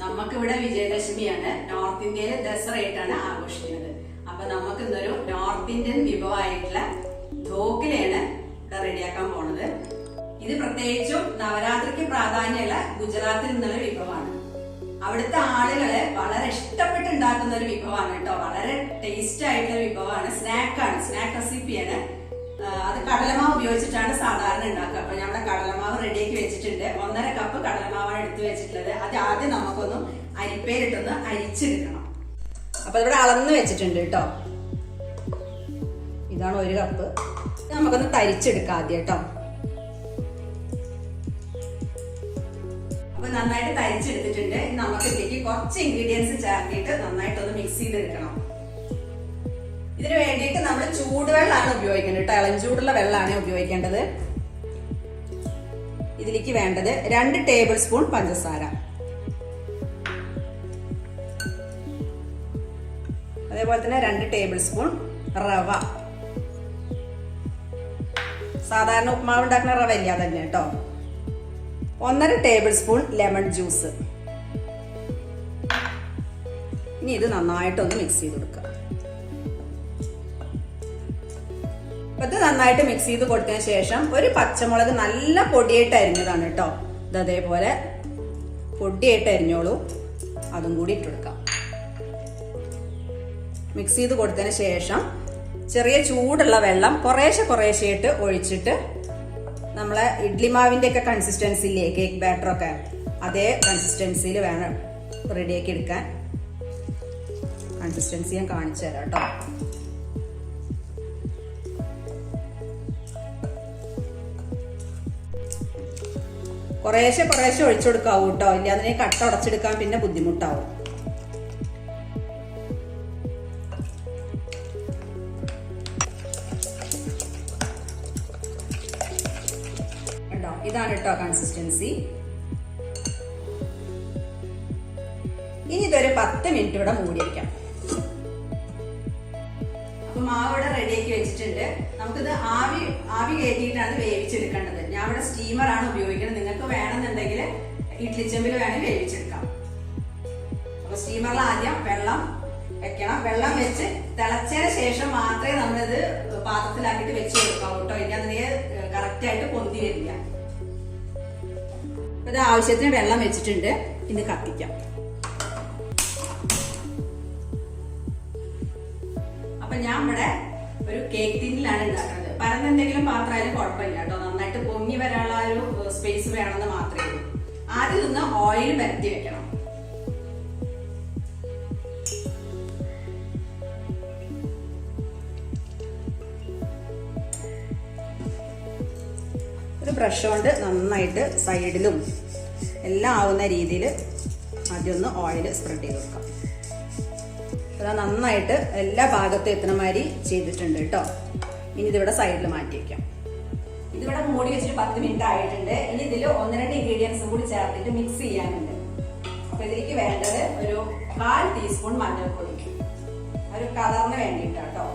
നമുക്കിവിടെ വിജയദശമിയാണ്. നോർത്ത് ഇന്ത്യയിൽ ദസറയായിട്ടാണ് ആഘോഷിക്കുന്നത്. അപ്പൊ നമുക്ക് ഇന്നൊരു നോർത്ത് ഇന്ത്യൻ വിഭവമായിട്ടുള്ള ധോക്കിലാണ് ഇവിടെ റെഡിയാക്കാൻ പോണത്. ഇത് പ്രത്യേകിച്ചും നവരാത്രിക്ക് പ്രാധാന്യമുള്ള ഗുജറാത്തിൽ നിന്നുള്ള വിഭവമാണ്. അവിടുത്തെ ആളുകളെ വളരെ ഇഷ്ടപ്പെട്ട് ഉണ്ടാക്കുന്ന ഒരു വിഭവമാണ് കേട്ടോ. വളരെ ടേസ്റ്റ് ആയിട്ടുള്ള വിഭവമാണ്. സ്നാക്കാണ് സ്നാക്ക് റെസിപ്പിയാണ് അത് കടലമാവ് ഉപയോഗിച്ചിട്ടാണ് സാധാരണ ഉണ്ടാക്കുക. അപ്പൊ നമ്മുടെ കടലമാവ് റെഡിയാക്കി വെച്ചിട്ടുണ്ട്. ഒന്നര കപ്പ് കടലമാവാണ് എടുത്തു വെച്ചിട്ടുള്ളത്. അത് ആദ്യം നമുക്കൊന്ന് അരിപ്പേരിട്ടൊന്ന് അരിച്ചെടുക്കണം. അപ്പൊ ഇവിടെ അളന്ന് വെച്ചിട്ടുണ്ട് കേട്ടോ. ഇതാണ് ഒരു കപ്പ് നമുക്കൊന്ന് തരിച്ചെടുക്കാം ആദ്യം കേട്ടോ. അപ്പൊ നന്നായിട്ട് തരിച്ചെടുത്തിട്ടുണ്ട്. ഇതിലേക്ക് കുറച്ച് ഇൻഗ്രീഡിയൻസ് ചേർത്തിട്ട് നന്നായിട്ടൊന്ന് മിക്സ് ചെയ്തെടുക്കണം. ഇതിന് വേണ്ടിയിട്ട് നമ്മൾ ചൂടുവെള്ളമാണ് ഉപയോഗിക്കേണ്ടത് കേട്ടോ. ഇളഞ്ചൂടുള്ള വെള്ളമാണ് ഉപയോഗിക്കേണ്ടത്. ഇതിലേക്ക് വേണ്ടത് രണ്ട് ടേബിൾ സ്പൂൺ പഞ്ചസാര. അതേപോലെ തന്നെ രണ്ട് ടേബിൾ സ്പൂൺ റവ. സാധാരണ ഉപ്മാവ് ഉണ്ടാക്കുന്ന റവ ഇല്ല തന്നെ കേട്ടോ. ഒന്നര ടേബിൾ സ്പൂൺ ലെമൺ ജ്യൂസ് ഇനി ഇത് നന്നായിട്ടൊന്ന് മിക്സ് ചെയ്ത് കൊടുക്കുക. ഇത് നന്നായിട്ട് മിക്സ് ചെയ്ത് കൊടുത്തതിന് ശേഷം ഒരു പച്ചമുളക് നല്ല പൊടിയായിട്ട് അരിഞ്ഞതാണ് കേട്ടോ. ഇത് അതേപോലെ പൊടിയായിട്ട് അരിഞ്ഞോളൂ. അതും കൂടി ഇട്ടെടുക്കാം മിക്സ് ചെയ്ത് കൊടുത്തതിന് ശേഷം ചെറിയ ചൂടുള്ള വെള്ളം കുറേശ്ശെ കുറേശ്ശെയായിട്ട് ഒഴിച്ചിട്ട് നമ്മളെ ഇഡ്ലി മാവിന്റെ ഒക്കെ കൺസിസ്റ്റൻസിയില്ലേ കേക്ക് ബാറ്റർ ഒക്കെ അതേ കൺസിസ്റ്റൻസിയിൽ വേണം റെഡിയാക്കി എടുക്കാൻ. കൺസിസ്റ്റൻസി ഞാൻ കാണിച്ചു തരാം കേട്ടോ. കുറേശ്ശെ കുറേശ്ശെ ഒഴിച്ചു കൊടുക്കാവൂ കേട്ടോ. ഇല്ല അതിനെ കട്ട ഉടച്ചെടുക്കാൻ പിന്നെ ബുദ്ധിമുട്ടാവും. ഇതാണ് കേട്ടോ കൺസിസ്റ്റൻസി ഇനി ഇതൊരു പത്ത് മിനിറ്റ് ഇവിടെ മൂടി വയ്ക്കാം അപ്പൊ മാവ് ഇവിടെ റെഡിയാക്കി വെച്ചിട്ടുണ്ട്. നമുക്കിത് ആവി ആവി കയറ്റിയിട്ടാണ് വേവിച്ചെടുക്കേണ്ടത്. ഞാൻ ഇവിടെ സ്റ്റീമറാണ് ഉപയോഗിക്കുന്നത്. നിങ്ങൾക്ക് വേണമെന്നുണ്ടെങ്കിൽ ഇഡ്ലിച്ചെമ്പിൽ വേണമെങ്കിൽ വേവിച്ചെടുക്കാം. അപ്പൊ സ്റ്റീമറിൽ ആദ്യം വെള്ളം വെക്കണം. വെള്ളം വെച്ച് തിളച്ചതിന് ശേഷം മാത്രമേ നമ്മളിത് പാത്രത്തിലാക്കിയിട്ട് വെച്ച് കൊടുക്കാവൂ കേട്ടോ. ഇനി അതിനെ കറക്റ്റ് ആയിട്ട് പൊന്തി വരില്ല. ഇത് ആവശ്യത്തിന് വെള്ളം വെച്ചിട്ടുണ്ട്. ഇന്ന് കത്തിക്കാം. അപ്പൊ ഞാൻ ഇവിടെ ഒരു കേക്ക് ടിന്നിലാണ് ഉണ്ടാക്കുന്നത് പറഞ്ഞെന്തെങ്കിലും പാത്രമായാലും കുഴപ്പമില്ല കേട്ടോ. നന്നായിട്ട് പൊങ്ങി വരാനുള്ള ഒരു സ്പേസ് വേണമെന്ന് മാത്രമേ ഉള്ളൂ. ആദ്യം നിന്ന് ഓയിൽ വരത്തി വെക്കണം. ഒരു ബ്രഷ് കൊണ്ട് നന്നായിട്ട് സൈഡിലും എല്ലാം ആവുന്ന രീതിയിൽ ആദ്യം ഒന്ന് ഓയിൽ സ്പ്രെഡ് ചെയ്ത് കൊടുക്കാം. അത് നന്നായിട്ട് എല്ലാ ഭാഗത്തും എത്തുന്ന മാതിരി ചെയ്തിട്ടുണ്ട് കേട്ടോ. ഇനി ഇതിവിടെ സൈഡിൽ മാറ്റി വെക്കാം. ഇതിവിടെ മൂടി വെച്ചിട്ട് പത്ത് മിനിറ്റ് ആയിട്ടുണ്ട്. ഇനി ഇതിൽ ഒന്ന് രണ്ട് ഇൻഗ്രീഡിയൻസും കൂടി ചേർത്തിട്ട് മിക്സ് ചെയ്യാനുണ്ട്. അപ്പൊ ഇതിലേക്ക് വേണ്ടത് ഒരു കാൽ ടീസ്പൂൺ മഞ്ഞൾപ്പൊടി. ഒരു കളറിന് വേണ്ടിയിട്ട് കേട്ടോ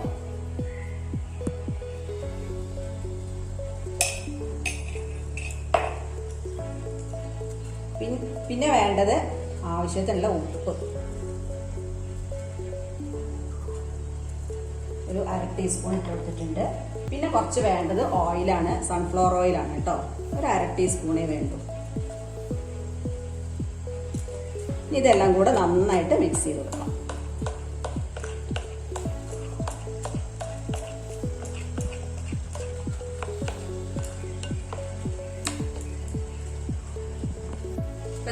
പിന്നെ വേണ്ടത് ആവശ്യത്തിനുള്ള ഉപ്പ്. ടീസ്പൂൺ ഇട്ട് കൊടുത്തിട്ടുണ്ട്. പിന്നെ കുറച്ച് വേണ്ടത് ഓയിലാണ് സൺഫ്ലവർ ഓയിലാണ് കേട്ടോ. ഒരു അര ടീസ്പൂണേ വേണ്ടൂ. ഇതെല്ലാം കൂടെ നന്നായിട്ട് മിക്സ് ചെയ്ത് കൊടുക്കാം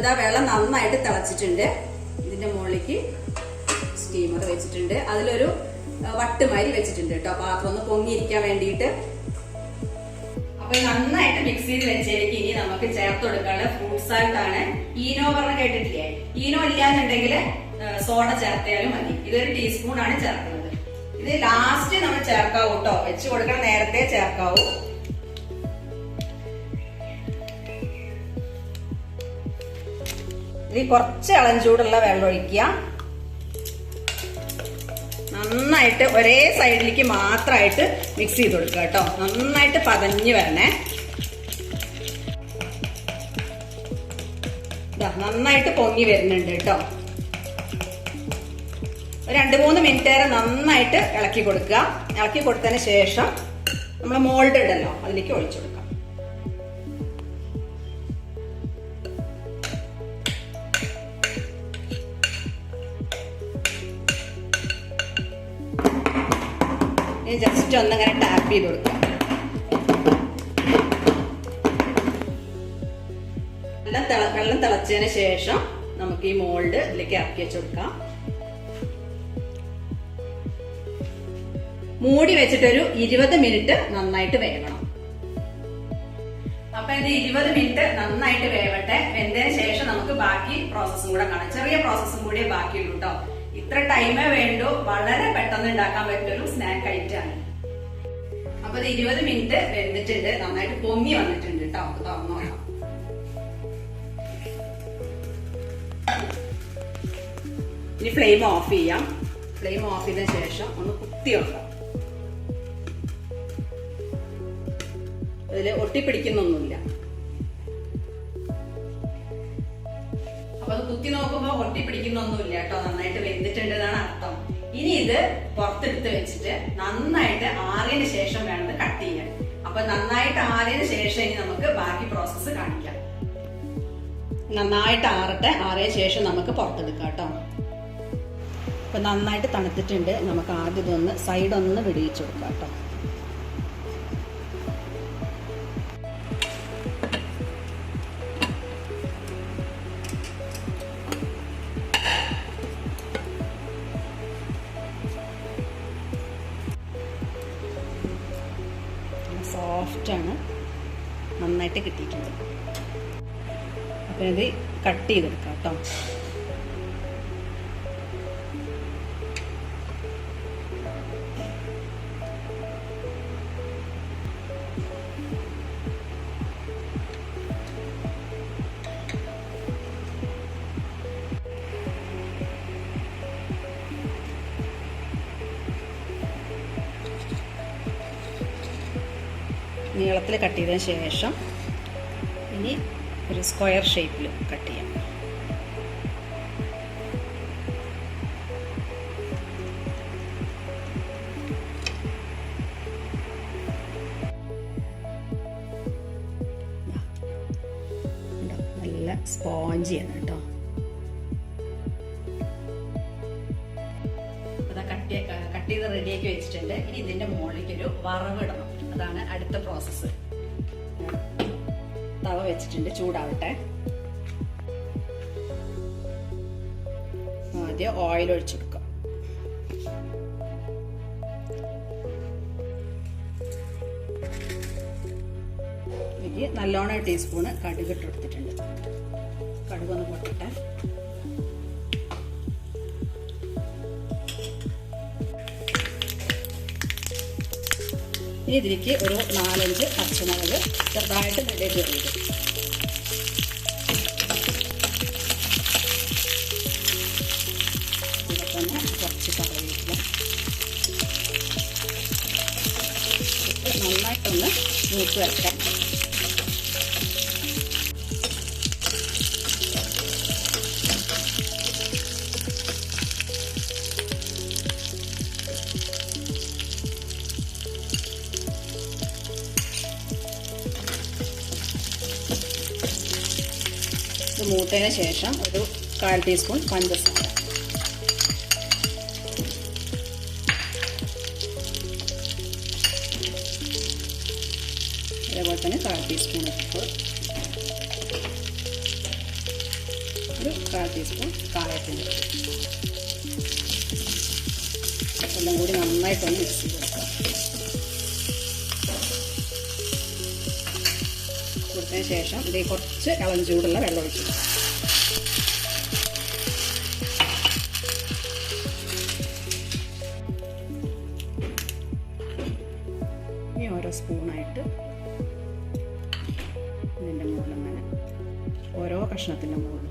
ഇതാ വെള്ളം നന്നായിട്ട് തിളച്ചിട്ടുണ്ട്. ഇതിന്റെ മുകളിലേക്ക് സ്റ്റീമർ വെച്ചിട്ടുണ്ട്. അതിലൊരു വട്ടുമാരി വെച്ചിട്ടുണ്ട് കേട്ടോ. പാത്രം ഒന്ന് പൊങ്ങിയിരിക്കാൻ വേണ്ടിയിട്ട്. അപ്പൊ നന്നായിട്ട് മിക്സ് ചെയ്ത് വെച്ചേക്ക് ഇനി നമുക്ക് ചേർത്ത് കൊടുക്കാനുള്ള ഫ്രൂട്ട് സാൾട്ട് ആണ് ഈനോ പറഞ്ഞ കേട്ടിട്ടില്ലേ? ഈനോ ഇല്ലാന്നുണ്ടെങ്കിൽ സോഡ ചേർത്തയാലും മതി. ഇതൊരു ടീസ്പൂൺ ആണ് ചേർക്കുന്നത്. ഇത് ലാസ്റ്റ് നമ്മൾ ചേർക്കാവൂ കേട്ടോ. വെച്ച് കൊടുക്കണ നേരത്തെ ചേർക്കാവൂ. ഇനി കുറച്ച് ഇളഞ്ചൂടുള്ള വെള്ളം ഒഴിക്കുക. നന്നായിട്ട് ഒരേ സൈഡിലേക്ക് മാത്രമായിട്ട് മിക്സ് ചെയ്ത് കൊടുക്കുക കേട്ടോ. നന്നായിട്ട് പതഞ്ഞ് വരണേ. നന്നായിട്ട് പൊങ്ങി വരുന്നുണ്ട് കേട്ടോ. രണ്ട് മൂന്ന് മിനിറ്റ് നന്നായിട്ട് ഇളക്കി കൊടുക്കുക. ഇളക്കി കൊടുത്തതിന് ശേഷം നമ്മൾ മോൾഡ് ഉണ്ടല്ലോ അതിലേക്ക് ഒഴിച്ചു കൊടുക്കാം. ഇനി ജസ്റ്റ് ഒന്നങ്ങനെ ടാപ്പ് ചെയ്ത് കൊടുക്കാം. വെള്ളം തിള വെള്ളം തിളച്ചതിന് ശേഷം നമുക്ക് ഈ മോൾഡ് ഇതിലേക്ക് ഇറക്കി വെച്ച് കൊടുക്കാം. മൂടി വെച്ചിട്ടൊരു ഇരുപത് മിനിറ്റ് നന്നായിട്ട് വേവണം. അപ്പൊ ഇത് ഇരുപത് മിനിറ്റ് നന്നായിട്ട് വേവട്ടെ. വെന്തതിന് ശേഷം നമുക്ക് ബാക്കി പ്രോസസ്സും കൂടെ കാണാം. ചെറിയ പ്രോസസ്സും കൂടി ബാക്കിയുള്ളൂ കേട്ടോ ഇത്ര ടൈമേ വേണ്ടു. വളരെ പെട്ടെന്ന് ഉണ്ടാക്കാൻ പറ്റൊരു സ്നാക്ക് ഐറ്റം ആണ്. അപ്പൊ ഇത് ഇരുപത് മിനിറ്റ് വെന്തിട്ടുണ്ട്. നന്നായിട്ട് പൊങ്ങി വന്നിട്ടുണ്ട് കേട്ടോ തുറന്നു നോക്കാം. ഇനി ഫ്ലെയിം ഓഫ് ചെയ്യാം. ഫ്ലെയിം ഓഫ് ചെയ്ത ശേഷം ഒന്ന് കുത്തി വെക്കാം. അതിൽ ഒട്ടിപ്പിടിക്കുന്നൊന്നുമില്ല. അപ്പൊ അത് കുത്തി നോക്കുമ്പോ ഒട്ടിപ്പിടിക്കുന്നൊന്നുമില്ല കേട്ടോ. നന്നായിട്ട് വെന്തിട്ടുണ്ടെന്നാണ് അർത്ഥം. ഇനി ഇത് പുറത്തെടുത്ത് വെച്ചിട്ട് നന്നായിട്ട് ആറിന് ശേഷം വേണം കട്ട് ചെയ്യാൻ. അപ്പൊ നന്നായിട്ട് ആറിന് ശേഷം ഇനി നമുക്ക് ബാക്കി പ്രോസസ്സ് കാണിക്കാം. നന്നായിട്ട് ആറട്ടെ ആറിയ ശേഷം നമുക്ക് പുറത്തെടുക്കാം കേട്ടോ. അപ്പൊ നന്നായിട്ട് തണുത്തിട്ടുണ്ട്. നമുക്ക് ആദ്യം ഇതൊന്ന് സൈഡ് ഒന്ന് വെടിയിച്ചു കൊടുക്കാം കേട്ടോ. സോഫ്റ്റ് ആണ്. നന്നായിട്ട് കിട്ടിയിട്ടുണ്ട്. അപ്പം ഇത് കട്ട് ചെയ്തെടുക്കാം കേട്ടോ. നീളത്തിൽ കട്ട് ചെയ്തതിന് ശേഷം ഇനി ഒരു സ്ക്വയർ ഷേപ്പിൽ കട്ട് ചെയ്യാം. നല്ല സ്പോഞ്ചിയാണ് കേട്ടോ. അതാ കട്ട് ചെയ്ത് റെഡിയാക്കി വെച്ചിട്ടുണ്ട്. ഇനി ഇതിന്റെ മുകളിലേക്ക് ഒരു വറവ് ഇടണം. അതാണ് അടുത്ത പ്രോസസ്സ് തവ വെച്ചിട്ടുണ്ട് ചൂടാവട്ടെ. ആദ്യം ഓയിൽ ഒഴിച്ചു കൊടുക്കുക ഇതിൽ നല്ലോണം ടീസ്പൂണ് കടുക് ഇട്ട് കൊടുത്തിട്ടുണ്ട്. കടുക് ഒന്ന് പൊട്ടട്ടെ. ഇനി ഇതിലേക്ക് ഒരു നാലഞ്ച് പച്ചമുളക് ചെറുതായിട്ട് കറിവേപ്പില. ഇട്ട് നന്നായിട്ടൊന്ന് മൂത്ത് വെക്കാം മൂത്തതിന് ശേഷം ഒരു കാൽ ടീസ്പൂൺ പഞ്ചസാര അതേപോലെ തന്നെ കാൽ ടീസ്പൂൺ ഉപ്പ് ഒരു കാൽ ടീസ്പൂൺ കായത്തിന്റെ എല്ലാം കൂടി നന്നായിട്ടൊന്ന് മിക്സ് ചെയ്ത് കൊടുക്കാം കൊടുത്തതിന് ശേഷം ഇതിൽ കുറച്ച് ഇളം ചൂടുള്ള വെള്ളം ഒഴിച്ചു ഇനി ഓരോ സ്പൂണായിട്ട് ഇതിന്റെ മുകളിൽ ഓരോ കഷ്ണത്തിന്റെ മുകളിൽ